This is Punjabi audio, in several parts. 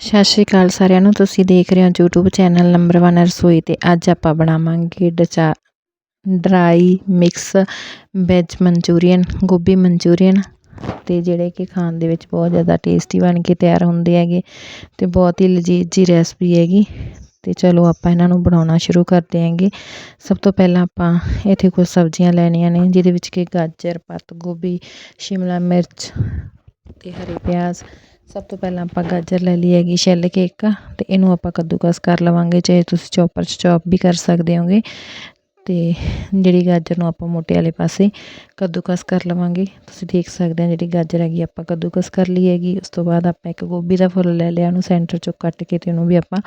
ਸਤਿ ਸ਼੍ਰੀ ਅਕਾਲ ਸਾਰਿਆਂ ਨੂੰ। ਤੁਸੀਂ ਦੇਖ ਰਹੇ ਹੋ YouTube ਚੈਨਲ ਨੰਬਰ 1 ਰਸੋਈ ਤੇ ਅੱਜ ਆਪਾਂ ਬਣਾਵਾਂਗੇ ਡਚਾ dry mix veg Manchurian, gobi Manchurian ਤੇ ਜਿਹੜੇ ਕਿ ਖਾਣ ਦੇ ਵਿੱਚ ਬਹੁਤ ਜ਼ਿਆਦਾ ਟੇਸਟੀ ਬਣ ਕੇ ਤਿਆਰ ਹੁੰਦੇ ਹੈਗੇ ਤੇ ਬਹੁਤ ਹੀ ਲਜ਼ੀਜ਼ ਜੀ ਰੈਸਪੀ ਹੈਗੀ ਤੇ ਚਲੋ ਆਪਾਂ ਇਹਨਾਂ ਨੂੰ ਬਣਾਉਣਾ ਸ਼ੁਰੂ ਕਰਦੇ ਹਾਂਗੇ। ਸਭ ਤੋਂ ਪਹਿਲਾਂ ਆਪਾਂ ਇੱਥੇ ਕੁਝ ਸਬਜ਼ੀਆਂ ਲੈਣੀਆਂ ਨੇ, ਜਿਹਦੇ ਵਿੱਚ ਕਿ ਗਾਜਰ, ਪੱਤ, ਗੋਭੀ, ਸ਼ਿਮਲਾ ਮਿਰਚ ਤੇ ਹਰੇ ਪਿਆਜ਼ ਸਭ ਤੋਂ ਪਹਿਲਾਂ ਆਪਾਂ ਗਾਜਰ ਲੈ ਲਈ ਹੈਗੀ ਛਿੱਲ ਕੇ ਇੱਕ, ਤੇ ਇਹਨੂੰ ਆਪਾਂ ਕੱਦੂਕਸ ਕਰ ਲਵਾਂਗੇ, ਚਾਹੇ ਤੁਸੀਂ ਚੌਪਰ 'ਚ ਚੌਪ ਵੀ ਕਰ ਸਕਦੇ ਹੋਗੇ। ਤੇ ਜਿਹੜੀ ਗਾਜਰ ਨੂੰ ਆਪਾਂ ਮੋਟੇ ਵਾਲੇ ਪਾਸੇ ਕੱਦੂਕਸ ਕਰ ਲਵਾਂਗੇ, ਤੁਸੀਂ ਦੇਖ ਸਕਦੇ ਹੋ ਜਿਹੜੀ ਗਾਜਰ ਹੈਗੀ ਆਪਾਂ ਕੱਦੂਕਸ ਕਰ ਲਈ ਹੈਗੀ। ਉਸ ਤੋਂ ਬਾਅਦ ਆਪਾਂ ਇੱਕ ਗੋਭੀ ਦਾ ਫੁੱਲ ਲੈ ਲਿਆ, ਉਹਨੂੰ ਸੈਂਟਰ ਚੋਂ ਕੱਟ ਕੇ ਤੇ ਉਹਨੂੰ ਵੀ ਆਪਾਂ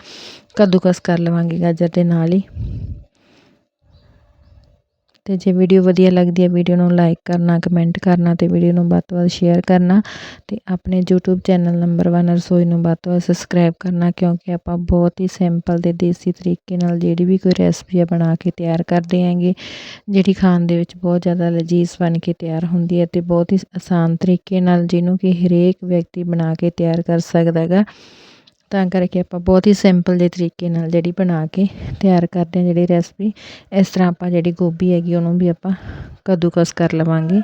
ਕੱਦੂਕਸ ਕਰ ਲਵਾਂਗੇ ਗਾਜਰ ਦੇ ਨਾਲ ਹੀ। ਅਤੇ ਜੇ ਵੀਡੀਓ ਵਧੀਆ ਲੱਗਦੀ ਹੈ, ਵੀਡੀਓ ਨੂੰ ਲਾਈਕ ਕਰਨਾ ਕਮੈਂਟ ਕਰਨਾ ਅਤੇ ਵੀਡੀਓ ਨੂੰ ਵੱਧ ਤੋਂ ਵੱਧ ਸ਼ੇਅਰ ਕਰਨਾ ਅਤੇ ਆਪਣੇ ਯੂਟਿਊਬ ਚੈਨਲ ਨੰਬਰ ਵਨ ਰਸੋਈ ਨੂੰ ਵੱਧ ਤੋਂ ਵੱਧ ਸਬਸਕ੍ਰਾਈਬ ਕਰਨਾ ਕਿਉਂਕਿ ਆਪਾਂ ਬਹੁਤ ਹੀ ਸਿੰਪਲ ਅਤੇ ਦੇਸੀ ਤਰੀਕੇ ਨਾਲ ਜਿਹੜੀ ਵੀ ਕੋਈ ਰੈਸਪੀ ਆ ਬਣਾ ਕੇ ਤਿਆਰ ਕਰਦੇ ਹੈਗੇ, ਜਿਹੜੀ ਖਾਣ ਦੇ ਵਿੱਚ ਬਹੁਤ ਜ਼ਿਆਦਾ ਲਜ਼ੀਜ਼ ਬਣ ਕੇ ਤਿਆਰ ਹੁੰਦੀ ਹੈ ਅਤੇ ਬਹੁਤ ਹੀ ਆਸਾਨ ਤਰੀਕੇ ਨਾਲ ਜਿਹਨੂੰ ਕਿ ਹਰੇਕ ਵਿਅਕਤੀ ਬਣਾ ਕੇ ਤਿਆਰ ਕਰ ਸਕਦਾ ਹੈਗਾ। ਤਾਂ ਕਰਕੇ ਆਪਾਂ ਬਹੁਤ ਹੀ ਸਿੰਪਲ ਜਿਹੇ ਤਰੀਕੇ ਨਾਲ ਜਿਹੜੀ ਬਣਾ ਕੇ ਤਿਆਰ ਕਰਦੇ ਹਾਂ ਜਿਹੜੀ ਰੈਸਪੀ ਇਸ ਤਰ੍ਹਾਂ ਆਪਾਂ ਜਿਹੜੀ ਗੋਭੀ ਹੈਗੀ, ਉਹਨੂੰ ਵੀ ਆਪਾਂ ਕੱਦੂਕਸ ਕਰ ਲਵਾਂਗੇ।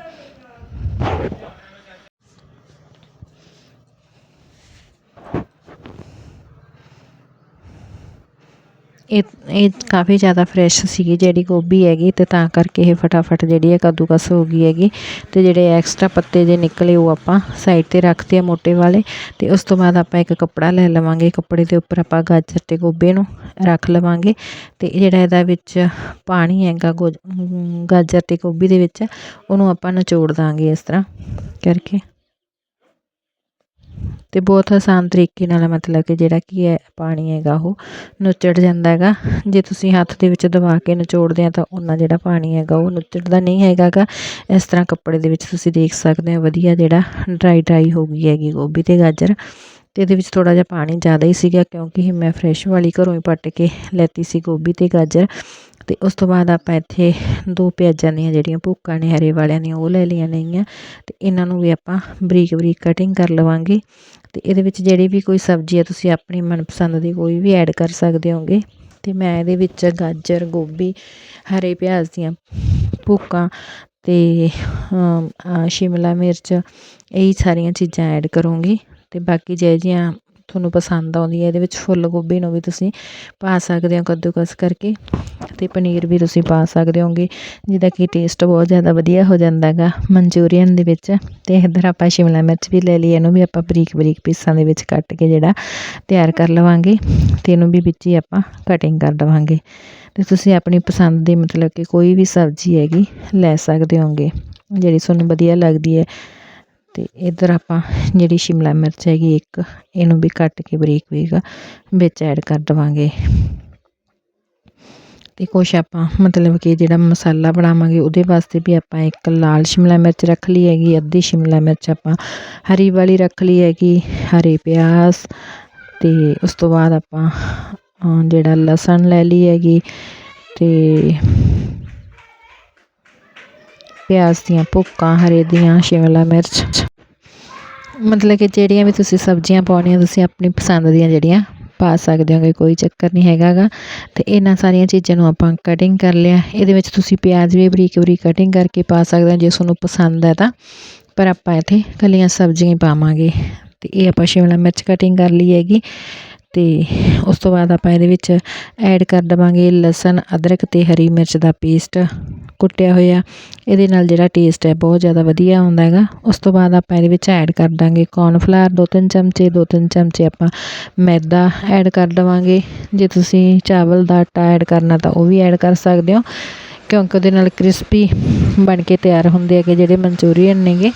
ਇਹ ਇਹ ਕਾਫੀ ਜ਼ਿਆਦਾ ਫਰੈਸ਼ ਸੀਗੀ ਜਿਹੜੀ ਗੋਭੀ ਹੈਗੀ ਤੇ ਤਾਂ ਕਰਕੇ ਇਹ ਫਟਾਫਟ ਜਿਹੜੀ ਹੈ ਕੱਦੂਕਸ ਹੋ ਗਈ ਹੈਗੀ ਤੇ ਜਿਹੜੇ ਐਕਸਟਰਾ ਪੱਤੇ ਜੇ ਨਿਕਲੇ ਉਹ ਆਪਾਂ ਸਾਈਡ ਤੇ ਰੱਖਦੇ ਆ ਮੋਟੇ ਵਾਲੇ ਤੇ ਉਸ ਤੋਂ ਬਾਅਦ ਆਪਾਂ ਇੱਕ ਕੱਪੜਾ ਲੈ ਲਵਾਂਗੇ। ਕੱਪੜੇ ਦੇ ਉੱਪਰ ਆਪਾਂ ਗਾਜਰ ਤੇ ਗੋਭੀ ਨੂੰ ਰੱਖ ਲਵਾਂਗੇ ਤੇ ਜਿਹੜਾ ਇਹਦਾ ਵਿੱਚ ਪਾਣੀ ਹੈਗਾ ਗਾਜਰ ਤੇ ਗੋਭੀ ਦੇ ਵਿੱਚ ਉਹਨੂੰ ਆਪਾਂ ਨਿਚੋੜ ਦਾਂਗੇ ਇਸ ਤਰ੍ਹਾਂ ਕਰਕੇ। ਅਤੇ ਬਹੁਤ ਆਸਾਨ ਤਰੀਕੇ ਨਾਲ ਮਤਲਬ ਕਿ ਜਿਹੜਾ ਕੀ ਹੈ, ਪਾਣੀ ਹੈਗਾ ਉਹ ਨੁੱਚੜ ਜਾਂਦਾ ਹੈਗਾ। ਜੇ ਤੁਸੀਂ ਹੱਥ ਦੇ ਵਿੱਚ ਦਬਾ ਕੇ ਨਿਚੋੜਦੇ ਆ ਤਾਂ ਉਹਨਾਂ ਜਿਹੜਾ ਪਾਣੀ ਹੈਗਾ ਉਹ ਨੁੱਚੜਦਾ ਨਹੀਂ ਹੈਗਾ ਗਾ। ਇਸ ਤਰ੍ਹਾਂ ਕੱਪੜੇ ਦੇ ਵਿੱਚ ਤੁਸੀਂ ਦੇਖ ਸਕਦੇ ਹੋ ਵਧੀਆ ਜਿਹੜਾ ਡਰਾਈ ਡਰਾਈ ਹੋ ਗਈ ਹੈਗੀ ਗੋਭੀ ਤੇ ਗਾਜਰ। ਤੇ ਇਹਦੇ ਵਿੱਚ ਥੋੜਾ ਜਿਹਾ ਪਾਣੀ ਜ਼ਿਆਦਾ ਹੀ ਸੀਗਾ ਕਿਉਂਕਿ ਮੈਂ ਫਰੈਸ਼ ਵਾਲੀ ਘਰੋਂ ਹੀ ਪੱਟ ਕੇ ਲੈਤੀ ਸੀ ਗੋਭੀ ਤੇ ਗਾਜਰ। ਅਤੇ ਉਸ ਤੋਂ ਬਾਅਦ ਆਪਾਂ ਇੱਥੇ ਦੋ ਪਿਆਜ਼ਾਂ ਦੀਆਂ ਜਿਹੜੀਆਂ ਭੁੱਕਾਂ ਨੇ, ਹਰੇ ਵਾਲਿਆਂ ਦੀਆਂ, ਉਹ ਲੈ ਲਈਆਂ ਨੇਗੀਆਂ ਅਤੇ ਇਹਨਾਂ ਨੂੰ ਵੀ ਆਪਾਂ ਬਰੀਕ ਬਰੀਕ ਕਟਿੰਗ ਕਰ ਲਵਾਂਗੇ ਅਤੇ ਇਹਦੇ ਵਿੱਚ ਜਿਹੜੀ ਵੀ ਕੋਈ ਸਬਜ਼ੀ ਹੈ ਤੁਸੀਂ ਆਪਣੀ ਮਨਪਸੰਦ ਦੀ ਕੋਈ ਵੀ ਐਡ ਕਰ ਸਕਦੇ ਹੋਗੇ ਅਤੇ ਮੈਂ ਇਹਦੇ ਵਿੱਚ ਗਾਜਰ, ਗੋਭੀ, ਹਰੇ ਪਿਆਜ਼ ਦੀਆਂ ਭੁੱਕਾਂ ਅਤੇ ਸ਼ਿਮਲਾ ਮਿਰਚ, ਇਹੀ ਸਾਰੀਆਂ ਚੀਜ਼ਾਂ ਐਡ ਕਰੂੰਗੀ ਅਤੇ ਬਾਕੀ ਜੇ ਜੀਆਂ ਤੁਹਾਨੂੰ ਪਸੰਦ ਆਉਂਦੀ ਹੈ, ਇਹਦੇ ਵਿੱਚ ਫੁੱਲ ਗੋਭੀ ਨੂੰ ਵੀ ਤੁਸੀਂ ਪਾ ਸਕਦੇ ਹੋ ਕੱਦੂਕਸ ਕਰਕੇ ਅਤੇ ਪਨੀਰ ਵੀ ਤੁਸੀਂ ਪਾ ਸਕਦੇ ਹੋਗੇ, ਜਿਹਦਾ ਕਿ ਟੇਸਟ ਬਹੁਤ ਜ਼ਿਆਦਾ ਵਧੀਆ ਹੋ ਜਾਂਦਾ ਹੈਗਾ ਮਨਚੂਰੀਅਨ ਦੇ ਵਿੱਚ। ਅਤੇ ਇੱਧਰ ਆਪਾਂ ਸ਼ਿਮਲਾ ਮਿਰਚ ਵੀ ਲੈ ਲਈ, ਇਹਨੂੰ ਵੀ ਆਪਾਂ ਬਰੀਕ ਬਰੀਕ ਪੀਸਾਂ ਦੇ ਵਿੱਚ ਕੱਟ ਕੇ ਜਿਹੜਾ ਤਿਆਰ ਕਰ ਲਵਾਂਗੇ ਅਤੇ ਇਹਨੂੰ ਵੀ ਵਿੱਚ ਹੀ ਆਪਾਂ ਕਟਿੰਗ ਕਰ ਦੇਵਾਂਗੇ। ਤੇ ਤੁਸੀਂ ਆਪਣੀ ਪਸੰਦ ਦੀ ਮਤਲਬ ਕਿ ਕੋਈ ਵੀ ਸਬਜ਼ੀ ਹੈਗੀ ਲੈ ਸਕਦੇ ਹੋਗੇ, ਜਿਹੜੀ ਤੁਹਾਨੂੰ ਵਧੀਆ ਲੱਗਦੀ ਹੈ। ਅਤੇ ਇੱਧਰ ਆਪਾਂ ਜਿਹੜੀ ਸ਼ਿਮਲਾ ਮਿਰਚ ਹੈਗੀ, ਇੱਕ ਇਹਨੂੰ ਵੀ ਕੱਟ ਕੇ ਬਰੀਕ ਬਰੀਕ ਵਿੱਚ ਐਡ ਕਰ ਦੇਵਾਂਗੇ। ਤੇ ਕੁਛ ਆਪਾਂ ਮਤਲਬ ਕਿ ਜਿਹੜਾ ਮਸਾਲਾ ਬਣਾਵਾਂਗੇ, ਉਹਦੇ ਵਾਸਤੇ ਵੀ ਆਪਾਂ ਇੱਕ ਲਾਲ ਸ਼ਿਮਲਾ ਮਿਰਚ ਰੱਖ ਲਈ ਹੈਗੀ, ਅੱਧੀ ਸ਼ਿਮਲਾ ਮਿਰਚ ਆਪਾਂ ਹਰੀ ਵਾਲੀ ਰੱਖ ਲਈ ਹੈਗੀ, ਹਰੇ ਪਿਆਜ਼ ਤੇ ਉਸ ਤੋਂ ਬਾਅਦ ਆਪਾਂ ਜਿਹੜਾ ਲਸਣ ਲੈ ਲਈ ਹੈਗੀ ਤੇ ਪਿਆਜ਼ ਦੀਆਂ ਭੁੱਕਾਂ, ਹਰੇ ਦੀਆਂ, ਸ਼ਿਮਲਾ ਮਿਰਚ। ਮਤਲਬ ਕਿ ਜਿਹੜੀਆਂ ਵੀ ਤੁਸੀਂ ਸਬਜ਼ੀਆਂ ਪਾਉਣੀਆਂ, ਤੁਸੀਂ ਆਪਣੀ ਪਸੰਦ ਦੀਆਂ ਜਿਹੜੀਆਂ ਪਾ ਸਕਦੇ ਹੋਗੇ, ਕੋਈ ਚੱਕਰ ਨਹੀਂ ਹੈਗਾਗਾ। ਤੇ ਇਹਨਾਂ ਸਾਰੀਆਂ ਚੀਜ਼ਾਂ ਨੂੰ ਆਪਾਂ ਕਟਿੰਗ ਕਰ ਲਿਆ। ਇਹਦੇ ਵਿੱਚ ਤੁਸੀਂ ਪਿਆਜ਼ ਵੀ ਬਰੀਕ ਬਰੀਕ ਕਟਿੰਗ ਕਰਕੇ ਪਾ ਸਕਦੇ ਹੋ, ਜੇ ਤੁਹਾਨੂੰ ਪਸੰਦ ਹੈ ਤਾਂ। ਪਰ ਆਪਾਂ ਇੱਥੇ ਕੱਲੀਆਂ ਸਬਜ਼ੀਆਂ ਹੀ ਪਾਵਾਂਗੇ। ਤੇ ਇਹ ਆਪਾਂ ਸ਼ਿਮਲਾ ਮਿਰਚ ਕਟਿੰਗ ਕਰ ਲਈ ਹੈਗੀ। ਤੇ ਉਸ ਤੋਂ ਬਾਅਦ ਆਪਾਂ ਇਹਦੇ ਵਿੱਚ ਐਡ ਕਰ ਦਵਾਂਗੇ ਲਸਣ, ਅਦਰਕ ਤੇ ਹਰੀ ਮਿਰਚ ਦਾ ਪੇਸਟ ਕੁੱਟਿਆ ਹੋਇਆ। ਇਹਦੇ ਨਾਲ ਜਿਹੜਾ ਟੇਸਟ ਹੈ ਬਹੁਤ ਜ਼ਿਆਦਾ ਵਧੀਆ ਆਉਂਦਾ ਹੈਗਾ। ਉਸ ਤੋਂ ਬਾਅਦ ਆਪਾਂ ਇਹਦੇ ਵਿੱਚ ਐਡ ਕਰ ਦਾਂਗੇ ਕੌਰਨਫਲਾਰ ਦੋ ਤਿੰਨ ਚਮਚੇ, ਦੋ ਤਿੰਨ ਚਮਚੇ ਆਪਾਂ ਮੈਦਾ ਐਡ ਕਰ ਦਵਾਂਗੇ। ਜੇ ਤੁਸੀਂ ਚਾਵਲ ਦਾ ਆਟਾ ਐਡ ਕਰਨਾ ਤਾਂ ਉਹ ਵੀ ਐਡ ਕਰ ਸਕਦੇ ਹੋ, ਕਿਉਂਕਿ ਉਹਦੇ ਨਾਲ ਕ੍ਰਿਸਪੀ ਬਣ ਕੇ ਤਿਆਰ ਹੁੰਦੇ ਹੈਗੇ ਜਿਹੜੇ ਮਨਚੂਰੀਅਨ ਨੇਗੇ।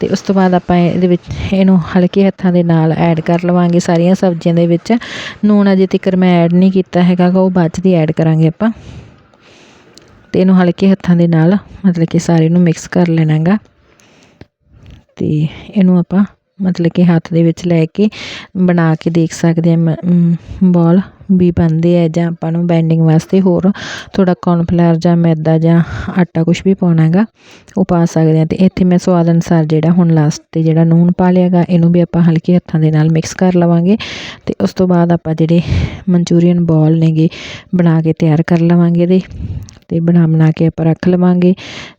ਤੇ ਉਸ ਤੋਂ ਬਾਅਦ ਆਪਾਂ ਇਹਦੇ ਵਿੱਚ ਇਹਨੂੰ ਹਲਕੇ ਹੱਥਾਂ ਦੇ ਨਾਲ ਐਡ ਕਰ ਲਵਾਂਗੇ ਸਾਰੀਆਂ ਸਬਜ਼ੀਆਂ ਦੇ ਵਿੱਚ। ਨੂਣ ਅਜੇ ਤੱਕ ਮੈਂ ਐਡ ਨਹੀਂ ਕੀਤਾ ਹੈਗਾ, ਉਹ ਬਾਅਦ 'ਚ ਦੀ ਐਡ ਕਰਾਂਗੇ ਆਪਾਂ। ਤੇ ਇਹਨੂੰ ਹਲਕੇ ਹੱਥਾਂ ਦੇ ਨਾਲ, ਮਤਲਬ ਕਿ ਸਾਰੇ ਨੂੰ ਮਿਕਸ ਕਰ ਲੈਣਾ ਹੈਗਾ ਤੇ ਇਹਨੂੰ ਆਪਾਂ ਮਤਲਬ ਕਿ ਹੱਥ ਦੇ ਵਿੱਚ ਲੈ ਕੇ ਬਣਾ ਕੇ ਦੇਖ ਸਕਦੇ ਆ ਬੋਲ ਵੀ ਬਣਦੇ ਹੈ ਜਾਂ ਆਪਾਂ ਨੂੰ ਬਾਈਡਿੰਗ ਵਾਸਤੇ ਹੋਰ ਥੋੜ੍ਹਾ ਕੌਰਨਫਲਾਵਰ ਜਾਂ ਮੈਦਾ ਜਾਂ ਆਟਾ ਕੁਛ ਵੀ ਪਾਉਣਾ ਹੈਗਾ, ਉਹ ਪਾ ਸਕਦੇ ਹਾਂ। ਅਤੇ ਇੱਥੇ ਮੈਂ ਸਵਾਦ ਅਨੁਸਾਰ ਜਿਹੜਾ ਹੁਣ ਲਾਸਟ 'ਤੇ ਜਿਹੜਾ ਨੂਣ ਪਾ ਲਿਆ ਗਾ ਇਹਨੂੰ ਵੀ ਆਪਾਂ ਹਲਕੇ ਹੱਥਾਂ ਦੇ ਨਾਲ ਮਿਕਸ ਕਰ ਲਵਾਂਗੇ ਅਤੇ ਉਸ ਤੋਂ ਬਾਅਦ ਆਪਾਂ ਜਿਹੜੇ ਮਨਚੂਰੀਅਨ ਬੋਲ ਨੇਗੇ ਬਣਾ ਕੇ ਤਿਆਰ ਕਰ ਲਵਾਂਗੇ ਇਹਦੇ ਅਤੇ ਬਣਾ ਬਣਾ ਕੇ ਆਪਾਂ ਰੱਖ ਲਵਾਂਗੇ,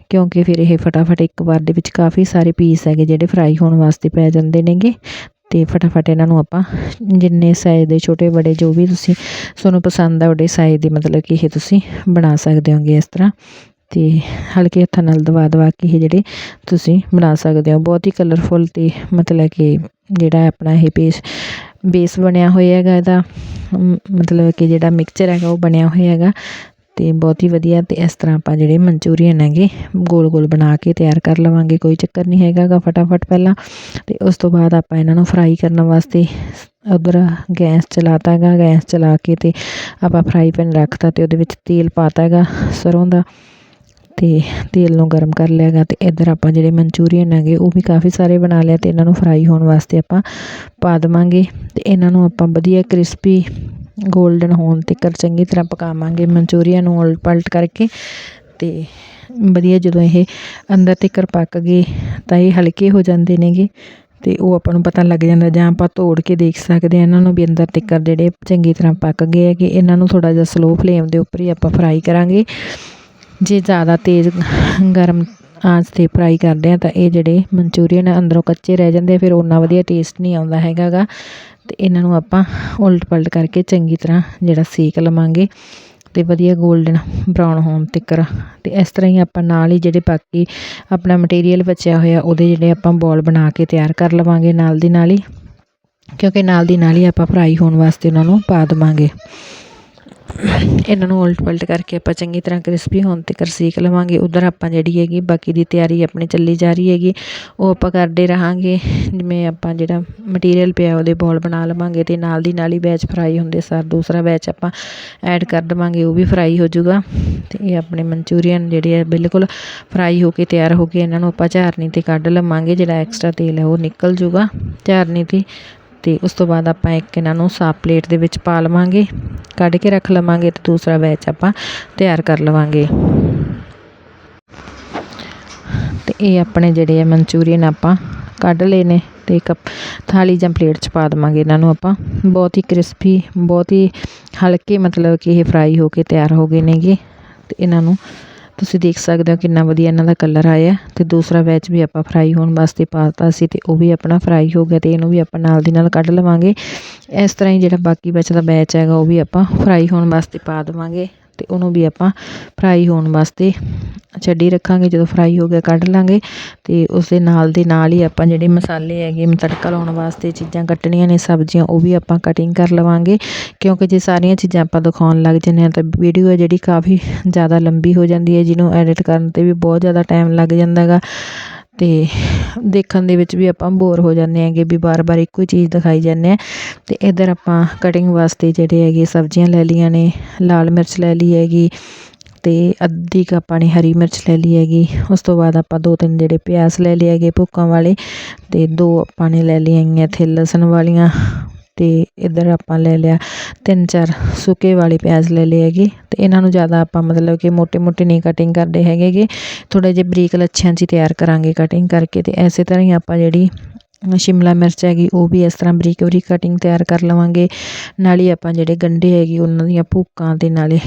ਕਿਉਂਕਿ ਫਿਰ ਇਹ ਫਟਾਫਟ ਇੱਕ ਵਾਰ ਦੇ ਵਿੱਚ ਕਾਫੀ ਸਾਰੇ ਪੀਸ ਹੈਗੇ ਜਿਹੜੇ ਫਰਾਈ ਹੋਣ ਵਾਸਤੇ ਪੈ ਜਾਂਦੇ ਨੇਗੇ। ਅਤੇ ਫਟਾਫਟ ਇਹਨਾਂ ਨੂੰ ਆਪਾਂ ਜਿੰਨੇ ਸਾਈਜ਼ ਦੇ ਛੋਟੇ ਬੜੇ ਜੋ ਵੀ ਤੁਸੀਂ ਤੁਹਾਨੂੰ ਪਸੰਦ ਆ ਉਹਦੇ ਸਾਈਜ਼ ਦੇ ਮਤਲਬ ਕਿ ਇਹ ਤੁਸੀਂ ਬਣਾ ਸਕਦੇ ਹੋਗੇ ਇਸ ਤਰ੍ਹਾਂ। ਅਤੇ ਹਲਕੇ ਹੱਥਾਂ ਨਾਲ ਦਬਾ ਦਵਾ ਕੇ ਇਹ ਜਿਹੜੇ ਤੁਸੀਂ ਬਣਾ ਸਕਦੇ ਹੋ। ਬਹੁਤ ਹੀ ਕਲਰਫੁੱਲ ਅਤੇ ਮਤਲਬ ਕਿ ਜਿਹੜਾ ਆਪਣਾ ਇਹ ਪੇਸ ਬੇਸ ਬਣਿਆ ਹੋਇਆ ਹੈਗਾ ਇਹਦਾ। ਮਤਲਬ ਕਿ ਜਿਹੜਾ ਮਿਕਸਚਰ ਹੈਗਾ ਉਹ ਬਣਿਆ ਹੋਇਆ ਹੈਗਾ। ਅਤੇ ਬਹੁਤ ਹੀ ਵਧੀਆ ਅਤੇ ਇਸ ਤਰ੍ਹਾਂ ਆਪਾਂ ਜਿਹੜੇ ਮਨਚੂਰੀਅਨ ਹੈਗੇ, ਗੋਲ ਗੋਲ ਬਣਾ ਕੇ ਤਿਆਰ ਕਰ ਲਵਾਂਗੇ, ਕੋਈ ਚੱਕਰ ਨਹੀਂ ਹੈਗਾ ਗਾ ਫਟਾਫਟ ਪਹਿਲਾਂ। ਅਤੇ ਉਸ ਤੋਂ ਬਾਅਦ ਆਪਾਂ ਇਹਨਾਂ ਨੂੰ ਫਰਾਈ ਕਰਨ ਵਾਸਤੇ ਉੱਧਰ ਗੈਸ ਚਲਾਤਾ ਗਾ ਗੈਸ ਚਲਾ ਕੇ ਅਤੇ ਆਪਾਂ ਫਰਾਈ ਪੈਨ ਰੱਖਤਾ ਅਤੇ ਉਹਦੇ ਵਿੱਚ ਤੇਲ ਪਾਤਾ ਗਾ ਸਰ੍ਹੋਂ ਦਾ। ਅਤੇ ਤੇਲ ਨੂੰ ਗਰਮ ਕਰ ਲਿਆ ਗਾ ਅਤੇ ਇੱਧਰ ਆਪਾਂ ਜਿਹੜੇ ਮਨਚੂਰੀਅਨ ਹੈਗੇ, ਉਹ ਵੀ ਕਾਫੀ ਸਾਰੇ ਬਣਾ ਲਿਆ ਅਤੇ ਇਹਨਾਂ ਨੂੰ ਫਰਾਈ ਹੋਣ ਵਾਸਤੇ ਆਪਾਂ ਪਾ ਦੇਵਾਂਗੇ। ਅਤੇ ਇਹਨਾਂ ਨੂੰ ਆਪਾਂ ਵਧੀਆ ਕ੍ਰਿਸਪੀ ਗੋਲਡਨ ਹੋਣ ਤੀਕਰ ਚੰਗੀ ਤਰ੍ਹਾਂ ਪਕਾਵਾਂਗੇ ਮਨਚੂਰੀਅਨ ਨੂੰ ਉਲਟ ਪਲਟ ਕਰਕੇ ਅਤੇ ਵਧੀਆ ਜਦੋਂ ਇਹ ਅੰਦਰ ਤੀਕਰ ਪੱਕ ਗਏ ਤਾਂ ਇਹ ਹਲਕੇ ਹੋ ਜਾਂਦੇ ਨੇਗੇ ਅਤੇ ਉਹ ਆਪਾਂ ਨੂੰ ਪਤਾ ਲੱਗ ਜਾਂਦਾ ਜਾਂ ਆਪਾਂ ਤੋੜ ਕੇ ਦੇਖ ਸਕਦੇ ਹਾਂ ਇਹਨਾਂ ਨੂੰ ਵੀ ਅੰਦਰ ਤੀਕਰ ਜਿਹੜੇ ਚੰਗੀ ਤਰ੍ਹਾਂ ਪੱਕ ਗਏ ਹੈਗੇ, ਇਹਨਾਂ ਨੂੰ ਥੋੜ੍ਹਾ ਜਿਹਾ ਸਲੋ ਫਲੇਮ ਦੇ ਉੱਪਰ ਹੀ ਆਪਾਂ ਫਰਾਈ ਕਰਾਂਗੇ। ਜੇ ਜ਼ਿਆਦਾ ਤੇਜ਼ ਗਰਮ ਆਂਚ 'ਤੇ ਫਰਾਈ ਕਰਦੇ ਹਾਂ ਤਾਂ ਇਹ ਜਿਹੜੇ ਮਨਚੂਰੀਅਨ ਆ ਅੰਦਰੋਂ ਕੱਚੇ ਰਹਿ ਜਾਂਦੇ ਆ, ਫਿਰ ਉਨਾ ਵਧੀਆ ਟੇਸਟ ਨਹੀਂ ਆਉਂਦਾ ਹੈਗਾ ਗਾ ਅਤੇ ਇਹਨਾਂ ਨੂੰ ਆਪਾਂ ਉਲਟ ਪਲਟ ਕਰਕੇ ਚੰਗੀ ਤਰ੍ਹਾਂ ਜਿਹੜਾ ਸੇਕ ਲਵਾਂਗੇ ਅਤੇ ਵਧੀਆ ਗੋਲਡਨ ਬਰਾਊਨ ਹੋਣ ਤੀਕਰ। ਅਤੇ ਇਸ ਤਰ੍ਹਾਂ ਹੀ ਆਪਾਂ ਨਾਲ ਹੀ ਜਿਹੜੇ ਬਾਕੀ ਆਪਣਾ ਮਟੀਰੀਅਲ ਬਚਿਆ ਹੋਇਆ, ਉਹਦੇ ਜਿਹੜੇ ਆਪਾਂ ਬੋਲ ਬਣਾ ਕੇ ਤਿਆਰ ਕਰ ਲਵਾਂਗੇ ਨਾਲ ਦੀ ਨਾਲ ਹੀ। ਕਿਉਂਕਿ ਨਾਲ ਦੀ ਨਾਲ ਹੀ ਆਪਾਂ ਫਰਾਈ ਹੋਣ ਵਾਸਤੇ ਉਹਨਾਂ ਨੂੰ ਪਾ ਦੇਵਾਂਗੇ। ਇਹਨਾਂ ਨੂੰ ਉਲਟ ਪਲਟ ਕਰਕੇ ਆਪਾਂ ਚੰਗੀ ਤਰ੍ਹਾਂ ਕ੍ਰਿਸਪੀ ਹੋਣ ਤੱਕ ਸੇਕ ਲਵਾਂਗੇ। ਉਧਰ ਆਪਾਂ ਜਿਹੜੀ ਹੈਗੀ, ਬਾਕੀ ਦੀ ਤਿਆਰੀ ਆਪਣੀ ਚੱਲੀ ਜਾ ਰਹੀ ਹੈਗੀ। ਉਹ ਆਪਾਂ ਕਰਦੇ ਰਹਾਂਗੇ। ਜਿਵੇਂ ਆਪਾਂ ਜਿਹੜਾ ਮਟੀਰੀਅਲ ਪਿਆ ਉਹਦੇ ਬੋਲ ਬਣਾ ਲਵਾਂਗੇ ਅਤੇ ਨਾਲ ਦੀ ਨਾਲ ਹੀ ਬੈਚ ਫਰਾਈ ਹੁੰਦੇ ਸਾਰ ਦੂਸਰਾ ਬੈਚ ਆਪਾਂ ਐਡ ਕਰ ਦੇਵਾਂਗੇ, ਉਹ ਵੀ ਫਰਾਈ ਹੋ ਜਾਊਗਾ। ਅਤੇ ਇਹ ਆਪਣੇ ਮਨਚੂਰੀਅਨ ਜਿਹੜੇ ਆ ਬਿਲਕੁਲ ਫਰਾਈ ਹੋ ਕੇ ਤਿਆਰ ਹੋ ਕੇ ਇਹਨਾਂ ਨੂੰ ਆਪਾਂ ਝਾਰਨੀ 'ਤੇ ਕੱਢ ਲਵਾਂਗੇ। ਜਿਹੜਾ ਐਕਸਟਰਾ ਤੇਲ ਹੈ ਉਹ ਨਿਕਲ ਜਾਊਗਾ ਝਾਰਨੀ 'ਤੇ। ਅਤੇ ਉਸ ਤੋਂ ਬਾਅਦ ਆਪਾਂ ਇੱਕ ਇਹਨਾਂ ਨੂੰ ਸਾਫ਼ ਪਲੇਟ ਦੇ ਵਿੱਚ ਪਾ ਲਵਾਂਗੇ, ਕੱਢ ਕੇ ਰੱਖ ਲਵਾਂਗੇ ਅਤੇ ਦੂਸਰਾ ਬੈਚ ਆਪਾਂ ਤਿਆਰ ਕਰ ਲਵਾਂਗੇ। ਅਤੇ ਇਹ ਆਪਣੇ ਜਿਹੜੇ ਆ ਮਨਚੂਰੀਅਨ ਆਪਾਂ ਕੱਢ ਲਏ ਨੇ ਅਤੇ ਇੱਕ ਥਾਲੀ ਜਾਂ ਪਲੇਟ 'ਚ ਪਾ ਦੇਵਾਂਗੇ ਇਹਨਾਂ ਨੂੰ ਆਪਾਂ। ਬਹੁਤ ਹੀ ਕ੍ਰਿਸਪੀ ਬਹੁਤ ਹੀ ਹਲਕੇ ਮਤਲਬ ਕਿ ਇਹ ਫਰਾਈ ਹੋ ਕੇ ਤਿਆਰ ਹੋ ਗਏ ਨੇਗੇ ਅਤੇ ਇਹਨਾਂ ਨੂੰ ਤੁਸੀਂ ਦੇਖ ਸਕਦੇ ਹੋ ਕਿੰਨਾ ਵਧੀਆ ਇਹਨਾਂ ਦਾ ਕਲਰ ਆਇਆ ਅਤੇ ਦੂਸਰਾ ਬੈਚ ਵੀ ਆਪਾਂ ਫਰਾਈ ਹੋਣ ਵਾਸਤੇ ਪਾਤਾ ਸੀ ਅਤੇ ਉਹ ਵੀ ਆਪਣਾ ਫਰਾਈ ਹੋ ਗਿਆ ਅਤੇ ਇਹਨੂੰ ਵੀ ਆਪਾਂ ਨਾਲ ਦੀ ਨਾਲ ਕੱਢ ਲਵਾਂਗੇ। ਇਸ ਤਰ੍ਹਾਂ ਹੀ ਜਿਹੜਾ ਬਾਕੀ ਬਚਦਾ ਬੈਚ ਹੈਗਾ ਉਹ ਵੀ ਆਪਾਂ ਫਰਾਈ ਹੋਣ ਵਾਸਤੇ ਪਾ ਦੇਵਾਂਗੇ। ਅਤੇ ਉਹਨੂੰ ਵੀ ਆਪਾਂ ਫਰਾਈ ਹੋਣ ਵਾਸਤੇ ਛੱਡੀ ਰੱਖਾਂਗੇ, ਜਦੋਂ ਫਰਾਈ ਹੋ ਗਿਆ ਕੱਢ ਲਾਂਗੇ ਅਤੇ ਉਸ ਦੇ ਨਾਲ ਦੇ ਨਾਲ ਹੀ ਆਪਾਂ ਜਿਹੜੇ ਮਸਾਲੇ ਹੈਗੇ ਤੜਕਾ ਲਾਉਣ ਵਾਸਤੇ ਚੀਜ਼ਾਂ ਕੱਟਣੀਆਂ ਨੇ, ਸਬਜ਼ੀਆਂ, ਉਹ ਵੀ ਆਪਾਂ ਕਟਿੰਗ ਕਰ ਲਵਾਂਗੇ। ਕਿਉਂਕਿ ਜੇ ਸਾਰੀਆਂ ਚੀਜ਼ਾਂ ਆਪਾਂ ਦਿਖਾਉਣ ਲੱਗ ਜਾਂਦੇ ਹਾਂ, ਤਾਂ ਵੀਡੀਓ ਹੈ ਜਿਹੜੀ ਕਾਫੀ ਜ਼ਿਆਦਾ ਲੰਬੀ ਹੋ ਜਾਂਦੀ ਹੈ, ਜਿਹਨੂੰ ਐਡਿਟ ਕਰਨ 'ਤੇ ਵੀ ਬਹੁਤ ਜ਼ਿਆਦਾ ਟਾਈਮ ਲੱਗ ਜਾਂਦਾ ਹੈਗਾ ਅਤੇ ਦੇਖਣ ਦੇ ਵਿੱਚ ਵੀ ਆਪਾਂ ਬੋਰ ਹੋ ਜਾਂਦੇ ਹੈਗੇ ਵੀ ਵਾਰ ਵਾਰ ਇੱਕੋ ਹੀ ਚੀਜ਼ ਦਿਖਾਈ ਜਾਂਦੇ ਹਾਂ ਅਤੇ ਇੱਧਰ ਆਪਾਂ ਕਟਿੰਗ ਵਾਸਤੇ ਜਿਹੜੇ ਹੈਗੇ ਸਬਜ਼ੀਆਂ ਲੈ ਲਈਆਂ ਨੇ, ਲਾਲ ਮਿਰਚ ਲੈ ਲਈ ਹੈਗੀ ਅਤੇ ਅੱਧੀ ਕੁ ਆਪਾਂ ਨੇ ਹਰੀ ਮਿਰਚ ਲੈ ਲਈ ਹੈਗੀ। ਉਸ ਤੋਂ ਬਾਅਦ ਆਪਾਂ ਦੋ ਤਿੰਨ ਜਿਹੜੇ ਪਿਆਜ਼ ਲੈ ਲਏ ਹੈਗੇ ਭੁੱਕਾਂ ਵਾਲੇ ਅਤੇ ਦੋ ਆਪਾਂ ਨੇ ਲੈ ਲਈਆਂ ਹੈਗੀਆਂ ਇੱਥੇ ਲਸਣ ਵਾਲੀਆਂ। ਅਤੇ ਇੱਧਰ ਆਪਾਂ ਲੈ ਲਿਆ ਤਿੰਨ ਚਾਰ ਸੁੱਕੇ ਵਾਲੇ ਪਿਆਜ਼ ਲੈ ਲਏ ਹੈਗੇ ਅਤੇ ਇਹਨਾਂ ਨੂੰ ਜ਼ਿਆਦਾ ਆਪਾਂ ਮਤਲਬ ਕਿ ਮੋਟੇ ਮੋਟੇ ਨਹੀਂ ਕਟਿੰਗ ਕਰਦੇ ਹੈਗੇ ਗੇ ਥੋੜ੍ਹੇ ਜਿਹੇ ਬਰੀਕ ਲੱਛਿਆਂ 'ਚ ਹੀ ਤਿਆਰ ਕਰਾਂਗੇ ਕਟਿੰਗ ਕਰਕੇ ਅਤੇ ਇਸੇ ਤਰ੍ਹਾਂ ਹੀ ਆਪਾਂ ਜਿਹੜੀ ਸ਼ਿਮਲਾ ਮਿਰਚ ਹੈਗੀ, ਉਹ ਵੀ ਇਸ ਤਰ੍ਹਾਂ ਬਰੀਕ ਬਰੀਕ ਕਟਿੰਗ ਤਿਆਰ ਕਰ ਲਵਾਂਗੇ। ਨਾਲ ਹੀ ਆਪਾਂ ਜਿਹੜੇ ਗੰਢੇ ਹੈਗੇ, ਉਹਨਾਂ ਦੀਆਂ ਭੂਕਾਂ ਅਤੇ ਨਾਲੇ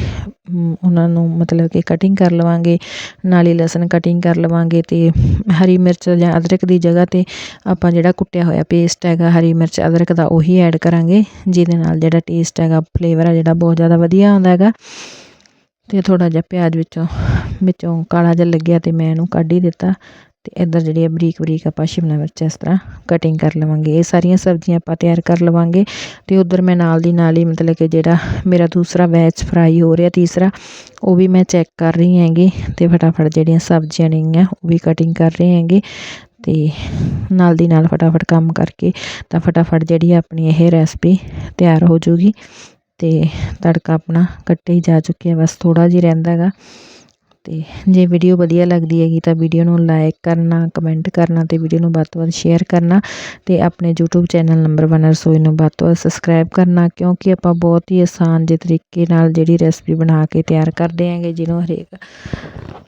ਉਹਨਾਂ ਨੂੰ ਮਤਲਬ ਕਿ ਕਟਿੰਗ ਕਰ ਲਵਾਂਗੇ। ਨਾਲ ਹੀ ਲਸਣ ਕਟਿੰਗ ਕਰ ਲਵਾਂਗੇ ਅਤੇ ਹਰੀ ਮਿਰਚ ਜਾਂ ਅਦਰਕ ਦੀ ਜਗ੍ਹਾ 'ਤੇ ਆਪਾਂ ਜਿਹੜਾ ਕੁੱਟਿਆ ਹੋਇਆ ਪੇਸਟ ਹੈਗਾ, ਹਰੀ ਮਿਰਚ, ਅਦਰਕ ਦਾ ਉਹੀ ਐਡ ਕਰਾਂਗੇ, ਜਿਹਦੇ ਨਾਲ ਜਿਹੜਾ ਟੇਸਟ ਹੈਗਾ ਫਲੇਵਰ ਆ ਜਿਹੜਾ ਬਹੁਤ ਜ਼ਿਆਦਾ ਵਧੀਆ ਆਉਂਦਾ ਹੈਗਾ। ਅਤੇ ਥੋੜ੍ਹਾ ਜਿਹਾ ਪਿਆਜ਼ ਵਿੱਚੋਂ ਵਿੱਚੋਂ ਕਾਲਾ ਜਿਹਾ ਲੱਗਿਆ ਅਤੇ ਮੈਂ ਇਹਨੂੰ ਕੱਢ ਹੀ ਦਿੱਤਾ। ਅਤੇ ਇੱਧਰ ਜਿਹੜੀ ਆ ਬਰੀਕ ਬਰੀਕ ਆਪਾਂ ਸ਼ਿਮਲਾ ਮਿਰਚ ਇਸ ਤਰ੍ਹਾਂ ਕਟਿੰਗ ਕਰ ਲਵਾਂਗੇ। ਇਹ ਸਾਰੀਆਂ ਸਬਜ਼ੀਆਂ ਆਪਾਂ ਤਿਆਰ ਕਰ ਲਵਾਂਗੇ ਅਤੇ ਉੱਧਰ ਮੈਂ ਨਾਲ ਦੀ ਨਾਲ ਹੀ ਮਤਲਬ ਕਿ ਜਿਹੜਾ ਮੇਰਾ ਦੂਸਰਾ ਬੈਚ ਫਰਾਈ ਹੋ ਰਿਹਾ ਤੀਸਰਾ, ਉਹ ਵੀ ਮੈਂ ਚੈੱਕ ਕਰ ਰਹੀ ਹੈਗੀ ਅਤੇ ਫਟਾਫਟ ਜਿਹੜੀਆਂ ਸਬਜ਼ੀਆਂ ਨੇਗੀਆਂ ਉਹ ਵੀ ਕਟਿੰਗ ਕਰ ਰਹੇ ਹੈਗੇ ਅਤੇ ਨਾਲ ਦੀ ਨਾਲ ਫਟਾਫਟ ਕੰਮ ਕਰਕੇ ਤਾਂ ਫਟਾਫਟ ਜਿਹੜੀ ਆਪਣੀ ਇਹ ਰੈਸਪੀ ਤਿਆਰ ਹੋ ਜੂਗੀ ਅਤੇ ਤੜਕਾ ਆਪਣਾ ਕੱਟੇ ਹੀ ਜਾ ਚੁੱਕਿਆ ਬਸ ਥੋੜ੍ਹਾ ਜਿਹਾ ਰਹਿੰਦਾ ਅਤੇ ਜੇ ਵੀਡੀਓ ਵਧੀਆ ਲੱਗਦੀ ਹੈਗੀ ਤਾਂ ਵੀਡੀਓ ਨੂੰ ਲਾਈਕ ਕਰਨਾ ਕਮੈਂਟ ਕਰਨਾ ਅਤੇ ਵੀਡੀਓ ਨੂੰ ਵੱਧ ਤੋਂ ਵੱਧ ਸ਼ੇਅਰ ਕਰਨਾ ਅਤੇ ਆਪਣੇ YouTube ਚੈਨਲ ਨੰਬਰ 1 ਰਸੋਈ ਨੂੰ ਵੱਧ ਤੋਂ ਵੱਧ ਸਬਸਕ੍ਰਾਈਬ ਕਰਨਾ ਕਿਉਂਕਿ ਆਪਾਂ ਬਹੁਤ ਹੀ ਆਸਾਨ ਜਿਹੇ ਤਰੀਕੇ ਨਾਲ ਜਿਹੜੀ ਰੈਸਪੀ ਬਣਾ ਕੇ ਤਿਆਰ ਕਰਦੇ ਹੈਗੇ, ਜਿਹਨੂੰ ਹਰੇਕ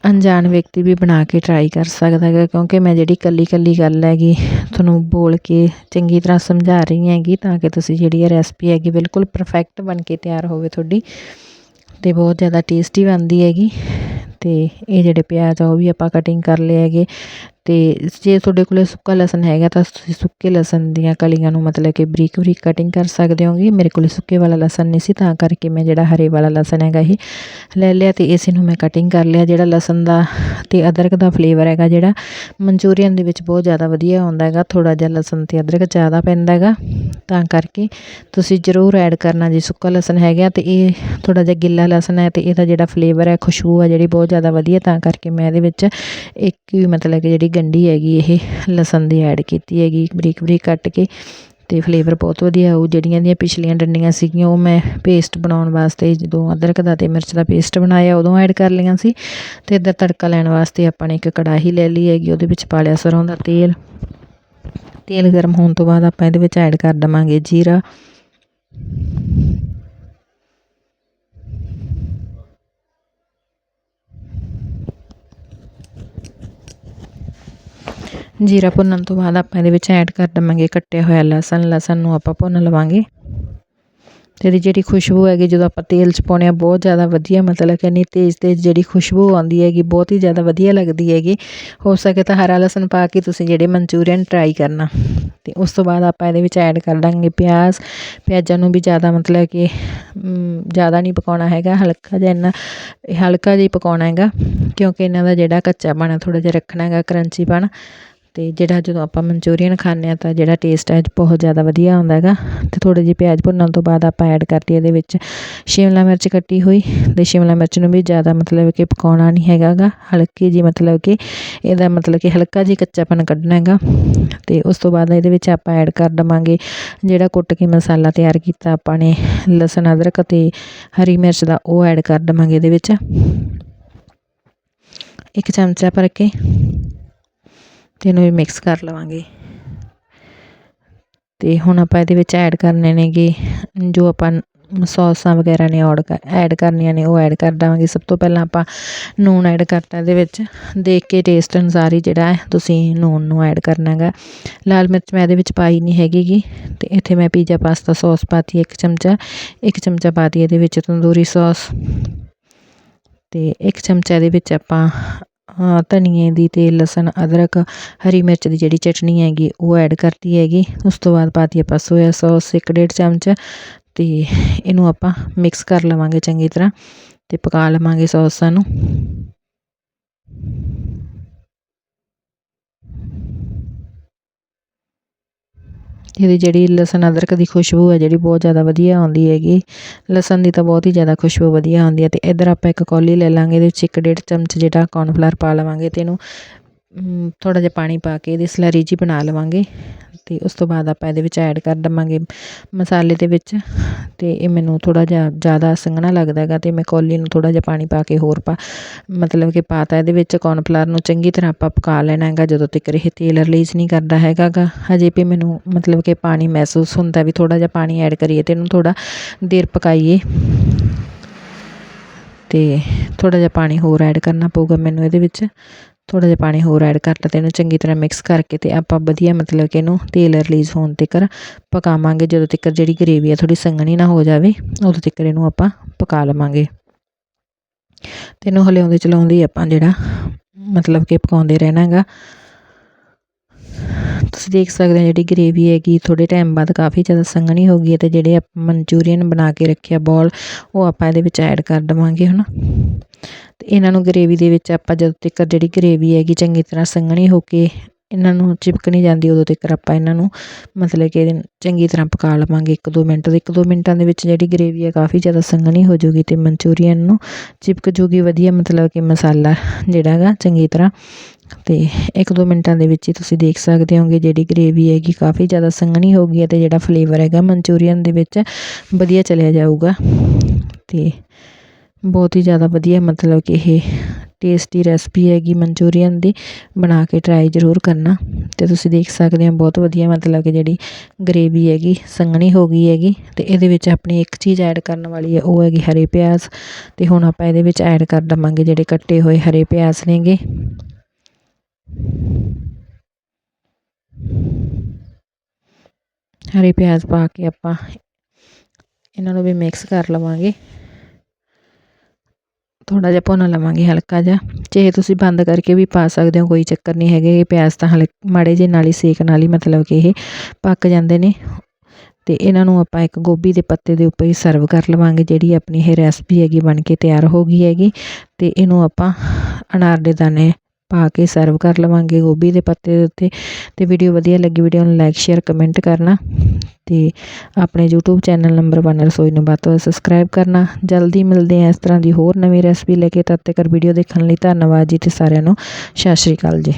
ਅਣਜਾਣ ਵਿਅਕਤੀ ਵੀ ਬਣਾ ਕੇ ਟਰਾਈ ਕਰ ਸਕਦਾ ਹੈਗਾ ਕਿਉਂਕਿ ਮੈਂ ਜਿਹੜੀ ਕੱਲੀ ਕੱਲੀ ਗੱਲ ਹੈਗੀ ਤੁਹਾਨੂੰ ਬੋਲ ਕੇ ਚੰਗੀ ਤਰ੍ਹਾਂ ਸਮਝਾ ਰਹੀ ਹੈਗੀ ਤਾਂ ਕਿ ਤੁਸੀਂ ਜਿਹੜੀ ਇਹ ਰੈਸਪੀ ਹੈਗੀ ਬਿਲਕੁਲ ਪਰਫੈਕਟ ਬਣ ਕੇ ਤਿਆਰ ਹੋਵੇ ਤੁਹਾਡੀ ਤੇ ਬਹੁਤ ਜ਼ਿਆਦਾ ਟੇਸਟੀ ਬਣਦੀ ਹੈਗੀ। ਤੇ ਇਹ ਜਿਹੜੇ ਪਿਆਜ਼ ਆ ਉਹ ਵੀ ਆਪਾਂ ਕਟਿੰਗ ਕਰ ਲਏ ਹੈਗੇ। ਤੇ ਜੇ ਤੁਹਾਡੇ ਕੋਲੇ ਸੁੱਕਾ ਲਸਣ ਹੈਗਾ ਤਾਂ ਤੁਸੀਂ ਸੁੱਕੇ ਲਸਣ ਦੀਆਂ ਕਲੀਆਂ ਨੂੰ ਮਤਲਬ ਕਿ ਬਰੀਕ ਬਰੀਕ ਕਟਿੰਗ ਕਰ ਸਕਦੇ ਹੋਗੇ। ਮੇਰੇ ਕੋਲੇ ਸੁੱਕੇ ਵਾਲਾ ਲਸਣ ਨਹੀਂ ਸੀ, ਤਾਂ ਕਰਕੇ ਮੈਂ ਜਿਹੜਾ ਹਰੇ ਵਾਲਾ ਲਸਣ ਹੈਗਾ ਇਹ ਲੈ ਲਿਆ ਤੇ ਇਸ ਨੂੰ ਮੈਂ ਕਟਿੰਗ ਕਰ ਲਿਆ। ਜਿਹੜਾ ਲਸਣ ਦਾ ਤੇ ਅਦਰਕ ਦਾ ਫਲੇਵਰ ਹੈਗਾ ਜਿਹੜਾ, ਮਨਚੂਰੀਅਨ ਦੇ ਵਿੱਚ ਬਹੁਤ ਜ਼ਿਆਦਾ ਵਧੀਆ ਆਉਂਦਾ ਹੈਗਾ। ਥੋੜਾ ਜਿਹਾ ਲਸਣ ਤੇ ਅਦਰਕ ਜ਼ਿਆਦਾ ਪੈਂਦਾ ਹੈਗਾ। ਤਾਂ ਕਰਕੇ ਤੁਸੀਂ ਜ਼ਰੂਰ ਐਡ ਕਰਨਾ ਜੀ ਸੁੱਕਾ ਲਸਣ ਹੈਗਾ ਤੇ ਇਹ ਥੋੜਾ ਜਿਹਾ ਗਿੱਲਾ ਲਸਣ ਹੈ ਤੇ ਇਹਦਾ ਜਿਹੜਾ ਫਲੇਵਰ ਹੈ, ਖੁਸ਼ਬੂ ਹੈ ਜਿਹੜੀ ਬਹੁਤ ਜ਼ਿਆਦਾ ਵਧੀਆ। ਤਾਂ ਕਰਕੇ ਮੈਂ ਇਹਦੇ ਵਿੱਚ ਇੱਕ ਹੀ ਮਤਲਬ ਕਿ ਜਿਹੜੀ ਗੰਢੀ ਹੈਗੀ, ਇਹ ਲਸਣ ਦੀ ਐਡ ਕੀਤੀ ਹੈਗੀ, ਬਰੀਕ ਬਰੀਕ ਕੱਟ ਕੇ ਅਤੇ ਫਲੇਵਰ ਬਹੁਤ ਵਧੀਆ ਉਹ ਜਿਹੜੀਆਂ ਦੀਆਂ ਪਿਛਲੀਆਂ ਡੰਡੀਆਂ ਸੀਗੀਆਂ, ਉਹ ਮੈਂ ਪੇਸਟ ਬਣਾਉਣ ਵਾਸਤੇ ਜਦੋਂ ਅਦਰਕ ਦਾ ਅਤੇ ਮਿਰਚ ਦਾ ਪੇਸਟ ਬਣਾਇਆ, ਉਦੋਂ ਐਡ ਕਰ ਲਈਆਂ ਸੀ। ਅਤੇ ਇੱਧਰ ਤੜਕਾ ਲੈਣ ਵਾਸਤੇ ਆਪਾਂ ਨੇ ਇੱਕ ਕੜਾਹੀ ਲੈ ਲਈ ਹੈਗੀ, ਉਹਦੇ ਵਿੱਚ ਪਾ ਲਿਆ ਸਰੋਂ ਦਾ ਤੇਲ। ਤੇਲ ਗਰਮ ਹੋਣ ਤੋਂ ਬਾਅਦ ਆਪਾਂ ਇਹਦੇ ਵਿੱਚ ਐਡ ਕਰ ਦੇਵਾਂਗੇ ਜੀਰਾ। ਜੀਰਾ ਭੁੰਨਣ ਤੋਂ ਬਾਅਦ ਆਪਾਂ ਇਹਦੇ ਵਿੱਚ ਐਡ ਕਰ ਦਵਾਂਗੇ ਕੱਟਿਆ ਹੋਇਆ ਲਸਣ ਲਸਣ ਨੂੰ ਆਪਾਂ ਭੁੰਨ ਲਵਾਂਗੇ। ਤੇ ਇਹਦੀ ਜਿਹੜੀ ਖੁਸ਼ਬੂ ਹੈਗੀ, ਜਦੋਂ ਆਪਾਂ ਤੇਲ 'ਚ ਪਾਉਂਦੇ ਆ ਬਹੁਤ ਜ਼ਿਆਦਾ ਵਧੀਆ ਮਤਲਬ ਕਿ ਇੰਨੀ ਤੇਜ਼ ਤੇਜ਼ ਜਿਹੜੀ ਖੁਸ਼ਬੂ ਆਉਂਦੀ ਹੈਗੀ, ਬਹੁਤ ਹੀ ਜ਼ਿਆਦਾ ਵਧੀਆ ਲੱਗਦੀ ਹੈਗੀ। ਹੋ ਸਕੇ ਤਾਂ ਹਰਾ ਲਸਣ ਪਾ ਕੇ ਤੁਸੀਂ ਜਿਹੜੇ ਮਨਚੂਰੀਅਨ ਟਰਾਈ ਕਰਨਾ। ਤੇ ਉਸ ਤੋਂ ਬਾਅਦ ਆਪਾਂ ਇਹਦੇ ਵਿੱਚ ਐਡ ਕਰ ਦਾਂਗੇ ਪਿਆਜ਼। ਪਿਆਜ਼ਾਂ ਨੂੰ ਵੀ ਜ਼ਿਆਦਾ ਮਤਲਬ ਕਿ ਜ਼ਿਆਦਾ ਨਹੀਂ ਪਕਾਉਣਾ ਹੈਗਾ, ਹਲਕਾ ਜਿਹਾ ਇੰਨਾ, ਹਲਕਾ ਜਿਹਾ ਹੀ ਪਕਾਉਣਾ ਹੈਗਾ। ਕਿਉਂਕਿ ਇਹਨਾਂ ਦਾ ਜਿਹੜਾ ਕੱਚਾ ਬਣਾ ਥੋੜਾ ਜਿਹਾ ਰੱਖਣਾ ਹੈਗਾ ਕਰੰਚੀ ਬਣ। ਅਤੇ ਜਿਹੜਾ ਜਦੋਂ ਆਪਾਂ ਮਨਚੂਰੀਅਨ ਖਾਂਦੇ ਹਾਂ ਤਾਂ ਜਿਹੜਾ ਟੇਸਟ ਹੈ ਬਹੁਤ ਜ਼ਿਆਦਾ ਵਧੀਆ ਆਉਂਦਾ ਹੈਗਾ। ਅਤੇ ਥੋੜੇ ਜਿਹੇ ਪਿਆਜ਼ ਭੁੰਨਣ ਤੋਂ ਬਾਅਦ ਆਪਾਂ ਐਡ ਕਰਤੀ ਇਹਦੇ ਵਿੱਚ ਸ਼ਿਮਲਾ ਮਿਰਚ ਕੱਟੀ ਹੋਈ। ਅਤੇ ਸ਼ਿਮਲਾ ਮਿਰਚ ਨੂੰ ਵੀ ਜ਼ਿਆਦਾ ਮਤਲਬ ਕਿ ਪਕਾਉਣਾ ਨਹੀਂ ਹੈਗਾਗਾ ਹਲਕੀ ਜਿਹੀ ਮਤਲਬ ਕਿ ਇਹਦਾ ਮਤਲਬ ਕਿ ਹਲਕਾ ਜਿਹਾ ਕੱਚਾਪਨ ਕੱਢਣਾ ਹੈਗਾ। ਅਤੇ ਉਸ ਤੋਂ ਬਾਅਦ ਇਹਦੇ ਵਿੱਚ ਆਪਾਂ ਐਡ ਕਰ ਦੇਵਾਂਗੇ ਜਿਹੜਾ ਕੁੱਟ ਕੇ ਮਸਾਲਾ ਤਿਆਰ ਕੀਤਾ ਆਪਾਂ ਨੇ ਲਸਣ, ਅਦਰਕ ਅਤੇ ਹਰੀ ਮਿਰਚ ਦਾ ਉਹ ਐਡ ਕਰ ਦੇਵਾਂਗੇ ਇਹਦੇ ਵਿੱਚ। ਇੱਕ ਚਮਚਾ ਭਰ ਕੇ ਅਤੇ ਇਹਨੂੰ ਵੀ ਮਿਕਸ ਕਰ ਲਵਾਂਗੇ। ਅਤੇ ਹੁਣ ਆਪਾਂ ਇਹਦੇ ਵਿੱਚ ਐਡ ਕਰਨੇ ਨੇਗੇ, ਜੋ ਆਪਾਂ ਸੌਸਾਂ ਵਗੈਰਾ ਨੇ ਔਡ ਐਡ ਕਰਨੀਆਂ ਨੇ, ਉਹ ਐਡ ਕਰ ਦੇਵਾਂਗੇ। ਸਭ ਤੋਂ ਪਹਿਲਾਂ ਆਪਾਂ ਨੂਨ ਐਡ ਕਰਤਾ ਇਹਦੇ ਵਿੱਚ। ਦੇਖ ਕੇ ਟੇਸਟ ਅਨੁਸਾਰ ਹੀ ਜਿਹੜਾ ਹੈ, ਤੁਸੀਂ ਨੂਨ ਨੂੰ ਐਡ ਕਰਨਾ ਹੈਗਾ। ਲਾਲ ਮਿਰਚ ਮੈਂ ਇਹਦੇ ਵਿੱਚ ਪਾਈ ਨਹੀਂ ਹੈਗੀਗੀ ਤੇ ਇੱਥੇ ਮੈਂ ਪੀਜ਼ਾ ਪਾਸਤਾ ਸੌਸ ਪਾਤੀ ਇੱਕ ਚਮਚਾ। ਇੱਕ ਚਮਚਾ ਪਾਤੀ ਇਹਦੇ ਵਿੱਚ ਤੰਦੂਰੀ ਸੌਸ ਤੇ ਇੱਕ ਚਮਚਾ ਇਹਦੇ ਵਿੱਚ ਆਪਾਂ ਧਨੀਏ ਦੀ ਤੇ ਲਸਣ, ਅਦਰਕ, ਹਰੀ ਮਿਰਚ ਦੀ ਜਿਹੜੀ ਚਟਨੀ ਹੈਗੀ, ਉਹ ਐਡ ਕਰਤੀ ਹੈਗੀ। ਉਸ ਤੋਂ ਬਾਅਦ ਪਾਤੀ ਆਪਾਂ ਸੋਇਆ ਸੌਸ ਇੱਕ ਡੇਢ ਚਮਚ ਅਤੇ ਇਹਨੂੰ ਆਪਾਂ ਮਿਕਸ ਕਰ ਲਵਾਂਗੇ ਚੰਗੀ ਤਰ੍ਹਾਂ ਅਤੇ ਪਕਾ ਲਵਾਂਗੇ ਸੌਸਾਂ ਨੂੰ ਇਹਦੀ ਜਿਹੜੀ ਲਸਣ ਅਦਰਕ ਦੀ ਖੁਸ਼ਬੂ ਹੈ ਜਿਹੜੀ ਬਹੁਤ ਜ਼ਿਆਦਾ ਵਧੀਆ ਆਉਂਦੀ ਹੈਗੀ। ਲਸਣ ਦੀ ਤਾਂ ਬਹੁਤ ਹੀ ਜ਼ਿਆਦਾ ਖੁਸ਼ਬੂ ਵਧੀਆ ਆਉਂਦੀ ਹੈ ਅਤੇ ਇੱਧਰ ਆਪਾਂ ਇੱਕ ਕੌਲੀ ਲੈ ਲਾਂਗੇ, ਇਹਦੇ ਵਿੱਚ ਇੱਕ ਡੇਢ ਚਮਚ ਜਿਹੜਾ ਕੌਰਨਫਲਾਰ ਪਾ ਲਵਾਂਗੇ ਅਤੇ ਇਹਨੂੰ ਥੋੜ੍ਹਾ ਜਿਹਾ ਪਾਣੀ ਪਾ ਕੇ ਇਹਦੀ ਸਲਰੀ ਜੀ ਬਣਾ ਲਵਾਂਗੇ ਅਤੇ ਉਸ ਤੋਂ ਬਾਅਦ ਆਪਾਂ ਇਹਦੇ ਵਿੱਚ ਐਡ ਕਰ ਦੇਵਾਂਗੇ ਮਸਾਲੇ ਦੇ ਵਿੱਚ ਅਤੇ ਇਹ ਮੈਨੂੰ ਥੋੜ੍ਹਾ ਜਿਹਾ ਜ਼ਿਆਦਾ ਸੰਘਣਾ ਲੱਗਦਾ ਹੈਗਾ ਅਤੇ ਮੈਂ ਕੌਲੀ ਨੂੰ ਥੋੜ੍ਹਾ ਜਿਹਾ ਪਾਣੀ ਪਾ ਕੇ ਹੋਰ ਪਾ, ਮਤਲਬ ਕਿ ਪਾਤਾ ਇਹਦੇ ਵਿੱਚ ਕੌਰਨਫਲਾਰ ਨੂੰ ਚੰਗੀ ਤਰ੍ਹਾਂ ਆਪਾਂ ਪਕਾ ਲੈਣਾ ਹੈਗਾ ਜਦੋਂ ਤੱਕ ਇਹ ਤੇਲ ਰਿਲੀਜ਼ ਨਹੀਂ ਕਰਦਾ ਹੈਗਾ ਗਾ। ਹਜੇ ਵੀ ਮੈਨੂੰ ਮਤਲਬ ਕਿ ਪਾਣੀ ਮਹਿਸੂਸ ਹੁੰਦਾ ਵੀ ਥੋੜ੍ਹਾ ਜਿਹਾ ਪਾਣੀ ਐਡ ਕਰੀਏ ਅਤੇ ਇਹਨੂੰ ਥੋੜ੍ਹਾ ਦੇਰ ਪਕਾਈਏ। ਅਤੇ ਥੋੜ੍ਹਾ ਜਿਹਾ ਪਾਣੀ ਹੋਰ ਐਡ ਕਰਨਾ ਪਊਗਾ ਮੈਨੂੰ ਇਹਦੇ ਵਿੱਚ। ਥੋੜ੍ਹਾ ਜਿਹਾ ਪਾਣੀ ਹੋਰ ਐਡ ਕਰਤਾ ਅਤੇ ਇਹਨੂੰ ਚੰਗੀ ਤਰ੍ਹਾਂ ਮਿਕਸ ਕਰਕੇ ਅਤੇ ਆਪਾਂ ਵਧੀਆ ਮਤਲਬ ਕਿ ਇਹਨੂੰ ਤੇਲ ਰਿਲੀਜ਼ ਹੋਣ ਤੱਕ ਪਕਾਵਾਂਗੇ। ਜਦੋਂ ਤੱਕ ਜਿਹੜੀ ਗਰੇਵੀ ਆ ਥੋੜ੍ਹੀ ਸੰਘਣੀ ਨਾ ਹੋ ਜਾਵੇ, ਉਦੋਂ ਤੱਕ ਇਹਨੂੰ ਆਪਾਂ ਪਕਾ ਲਵਾਂਗੇ। ਅਤੇ ਇਹਨੂੰ ਹਲਿਆਉਂਦੇ ਚਲਾਉਂਦੇ ਆਪਾਂ ਜਿਹੜਾ ਮਤਲਬ ਕਿ ਪਕਾਉਂਦੇ ਰਹਿਣਾ ਹੈਗਾ ਤੁਸੀਂ ਦੇਖ ਸਕਦੇ ਹੋ ਜਿਹੜੀ ਗ੍ਰੇਵੀ ਹੈਗੀ ਥੋੜੇ ਟਾਈਮ ਬਾਅਦ ਕਾਫੀ ਜ਼ਿਆਦਾ ਸੰਘਣੀ ਹੋ ਗਈ ਹੈ ਤੇ ਜਿਹੜੇ ਆਪਾਂ ਮਨਚੂਰੀਅਨ ਬਣਾ ਕੇ ਰੱਖਿਆ ਬੋਲ, ਉਹ ਆਪਾਂ ਇਹਦੇ ਵਿੱਚ ਐਡ ਕਰ ਦਵਾਂਗੇ ਹੁਣ ਤੇ ਇਹਨਾਂ ਨੂੰ ਗ੍ਰੇਵੀ ਦੇ ਵਿੱਚ ਆਪਾਂ ਜਦੋਂ ਤੱਕ ਜਿਹੜੀ ਗ੍ਰੇਵੀ ਹੈਗੀ ਚੰਗੀ ਤਰ੍ਹਾਂ ਸੰਘਣੀ ਹੋ ਕੇ ਇਹਨਾਂ ਨੂੰ ਚਿਪਕ ਨਹੀਂ ਜਾਂਦੀ, ਉਦੋਂ ਤੱਕ ਆਪਾਂ ਇਹਨਾਂ ਨੂੰ ਮਤਲਬ ਕਿ ਚੰਗੀ ਤਰ੍ਹਾਂ ਪਕਾ ਲਵਾਂਗੇ। ਇੱਕ ਦੋ ਮਿੰਟ ਇੱਕ ਦੋ ਮਿੰਟਾਂ ਦੇ ਵਿੱਚ ਜਿਹੜੀ ਗ੍ਰੇਵੀ ਹੈ ਕਾਫੀ ਜ਼ਿਆਦਾ ਸੰਘਣੀ ਹੋ ਜੂਗੀ ਤੇ ਮਨਚੂਰੀਅਨ ਨੂੰ ਚਿਪਕ ਜੂਗੀ, ਵਧੀਆ ਮਤਲਬ ਕਿ ਮਸਾਲਾ ਜਿਹੜਾ ਹੈਗਾ ਚੰਗੀ ਤਰ੍ਹਾਂ। ਤੇ ਇੱਕ ਦੋ ਮਿੰਟਾਂ ਦੇ ਵਿੱਚ ਹੀ ਤੁਸੀਂ ਦੇਖ ਸਕਦੇ ਹੋਗੇ ਜਿਹੜੀ ਗਰੇਵੀ ਹੈਗੀ, ਕਾਫੀ ਜ਼ਿਆਦਾ ਸੰਘਣੀ ਹੋ ਗਈ ਹੈ ਅਤੇ ਜਿਹੜਾ ਫਲੇਵਰ ਹੈਗਾ ਮਨਚੂਰੀਅਨ ਦੇ ਵਿੱਚ ਵਧੀਆ ਚਲਿਆ ਜਾਊਗਾ ਅਤੇ ਬਹੁਤ ਹੀ ਜ਼ਿਆਦਾ ਵਧੀਆ ਮਤਲਬ ਕਿ ਇਹ ਟੇਸਟੀ ਰੈਸਪੀ ਹੈਗੀ ਮਨਚੂਰੀਅਨ ਦੀ, ਬਣਾ ਕੇ ਟਰਾਈ ਜ਼ਰੂਰ ਕਰਨਾ ਅਤੇ ਤੁਸੀਂ ਦੇਖ ਸਕਦੇ ਹੋ ਬਹੁਤ ਵਧੀਆ ਮਤਲਬ ਕਿ ਜਿਹੜੀ ਗਰੇਵੀ ਹੈਗੀ, ਸੰਘਣੀ ਹੋ ਗਈ ਹੈਗੀ ਅਤੇ ਇਹਦੇ ਵਿੱਚ ਆਪਣੀ ਇੱਕ ਚੀਜ਼ ਐਡ ਕਰਨ ਵਾਲੀ ਹੈ, ਉਹ ਹੈਗੀ ਹਰੇ ਪਿਆਜ਼ ਅਤੇ ਹੁਣ ਆਪਾਂ ਇਹਦੇ ਵਿੱਚ ਐਡ ਕਰ ਦੇਵਾਂਗੇ ਜਿਹੜੇ ਕੱਟੇ ਹੋਏ ਹਰੇ ਪਿਆਜ਼ ਨੇਗੇ। ਹਰੀ ਪਿਆਜ਼ ਪਾ ਕੇ ਆਪਾਂ ਇਹਨਾਂ ਨੂੰ ਵੀ ਮਿਕਸ ਕਰ ਲਵਾਂਗੇ। ਥੋੜ੍ਹਾ ਜਿਹਾ ਭੁੰਨ ਲਵਾਂਗੇ ਹਲਕਾ ਜਿਹਾ। ਚਾਹੇ ਤੁਸੀਂ ਬੰਦ ਕਰਕੇ ਵੀ ਪਾ ਸਕਦੇ ਹੋ, ਕੋਈ ਚੱਕਰ ਨਹੀਂ ਹੈਗੇ। ਇਹ ਪਿਆਜ਼ ਤਾਂ ਹਲੇ ਮਾੜੇ ਜਿਹੇ ਨਾਲ ਹੀ ਸੇਕ ਨਾਲ ਹੀ ਮਤਲਬ ਕਿ ਇਹ ਪੱਕ ਜਾਂਦੇ ਨੇ। ਅਤੇ ਇਹਨਾਂ ਨੂੰ ਆਪਾਂ ਇੱਕ ਗੋਭੀ ਦੇ ਪੱਤੇ ਦੇ ਉੱਪਰ ਹੀ ਸਰਵ ਕਰ ਲਵਾਂਗੇ, ਜਿਹੜੀ ਆਪਣੀ ਇਹ ਰੈਸਪੀ ਹੈਗੀ ਬਣ ਕੇ ਤਿਆਰ ਹੋ ਗਈ ਹੈਗੀ। ਅਤੇ ਇਹਨੂੰ ਆਪਾਂ ਅਨਾਰ ਦੇ ਦਾਣੇ ਪਾ ਕੇ ਸਰਵ ਕਰ ਲਵਾਂਗੇ ਗੋਭੀ ਦੇ ਪੱਤੇ ਦੇ ਉੱਤੇ। ਅਤੇ ਵੀਡੀਓ ਵਧੀਆ ਲੱਗੀ ਵੀਡੀਓ ਨੂੰ ਲਾਈਕ ਸ਼ੇਅਰ ਕਮੈਂਟ ਕਰਨਾ। ਅਤੇ ਆਪਣੇ YouTube ਚੈਨਲ ਨੰਬਰ 1 ਰਸੋਈ ਨੂੰ ਵੱਧ ਤੋਂ ਵੱਧ ਸਬਸਕ੍ਰਾਈਬ ਕਰਨਾ। ਜਲਦੀ ਮਿਲਦੇ ਹਾਂ ਇਸ ਤਰ੍ਹਾਂ ਦੀ ਹੋਰ ਨਵੀਂ ਰੈਸਪੀ ਲੈ ਕੇ। ਤਦ ਤੱਕ ਵੀਡੀਓ ਦੇਖਣ ਲਈ ਧੰਨਵਾਦ ਜੀ ਅਤੇ ਸਾਰਿਆਂ ਨੂੰ। ਸਤਿ ਸ਼੍ਰੀ ਅਕਾਲ ਜੀ।